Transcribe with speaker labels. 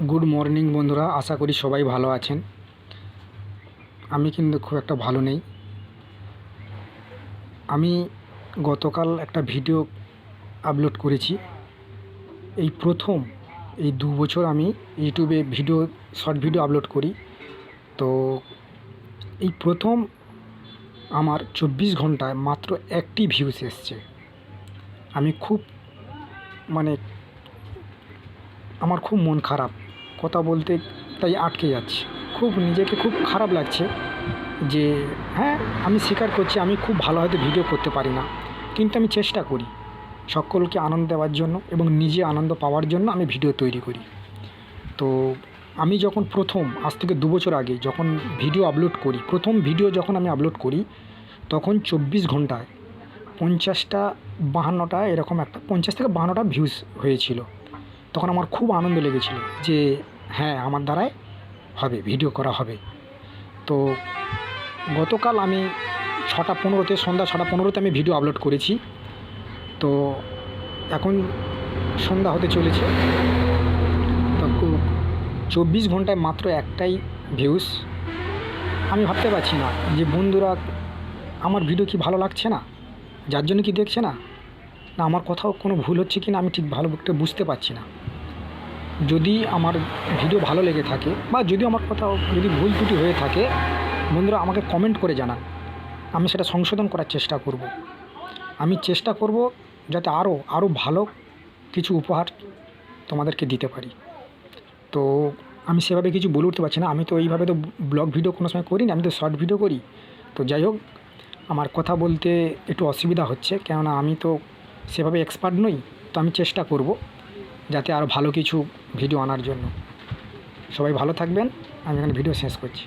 Speaker 1: Good morning বন্ধুরা। আশা করি সবাই ভালো আছেন। আমি কিন্তু খুব একটা ভালো নেই। আমি গতকাল একটা ভিডিও আপলোড করেছি। এই প্রথম, এই দু বছর আমি ইউটিউবে ভিডিও, শর্ট ভিডিও আপলোড করি। তো এই প্রথম আমার চব্বিশ ঘন্টায় মাত্র একটি ভিউস এসছে। আমি খুব মানে আমার খুব মন খারাপ। কথা বলতে তাই আটকে যাচ্ছে। খুব নিজেকে খুব খারাপ লাগছে যে হ্যাঁ আমি স্বীকার করছি, আমি খুব ভালো হয়তো ভিডিও করতে পারি না। কিন্তু আমি চেষ্টা করি সকলকে আনন্দ দেওয়ার জন্য এবং নিজে আনন্দ পাওয়ার জন্য আমি ভিডিও তৈরি করি। তো আমি যখন প্রথম, আজ থেকে দু বছর আগে যখন ভিডিও আপলোড করি, প্রথম ভিডিও যখন আমি আপলোড করি, তখন চব্বিশ ঘন্টায় পঞ্চাশটা বাহান্নটা এরকম একটা, পঞ্চাশ থেকে বাহান্নটা ভিউজ হয়েছিল। তখন আমার খুব আনন্দ লেগেছিল যে হ্যাঁ আমার দ্বারাই হবে, ভিডিও করা হবে। তো গতকাল আমি ছটা পনেরোতে, সন্ধ্যা ছটা পনেরোতে আমি ভিডিও আপলোড করেছি। তো এখন সন্ধ্যা হতে চলেছে। তো চব্বিশ ঘন্টায় মাত্র একটাই ভিউস আমি ভাবতে পারছি না যে বন্ধুরা, আমার ভিডিও কি ভালো লাগছে না? যার জন্য কি দেখছে না? না, আমার কোথাও কোনো ভুল হচ্ছে কি না আমি ঠিক ভালো বুঝতে পারছি না। যদি আমার ভিডিও ভালো লেগে থাকে বা যদি আমার কোথাও যদি ভুল ত্রুটি হয়ে থাকে, বন্ধুরা আমাকে কমেন্ট করে জানান। আমি সেটা সংশোধন করার চেষ্টা করব। আমি চেষ্টা করব যাতে আরও আরও ভালো কিছু উপহার তোমাদেরকে দিতে পারি। তো আমি সেভাবে কিছু বলে উঠতে পারছি না। আমি তো এইভাবে তো ব্লগ ভিডিও কোনো সময় করি না আমি তো শর্ট ভিডিও করি। তো যাই হোক, আমার কথা বলতে একটু অসুবিধা হচ্ছে, কেননা আমি তো সেভাবে এক্সপার্ট নই। তো আমি চেষ্টা করব যাতে আরও ভালো কিছু ভিডিও আনার জন্য। সবাই ভালো থাকবেন। আমি এখানে ভিডিও শেষ করছি।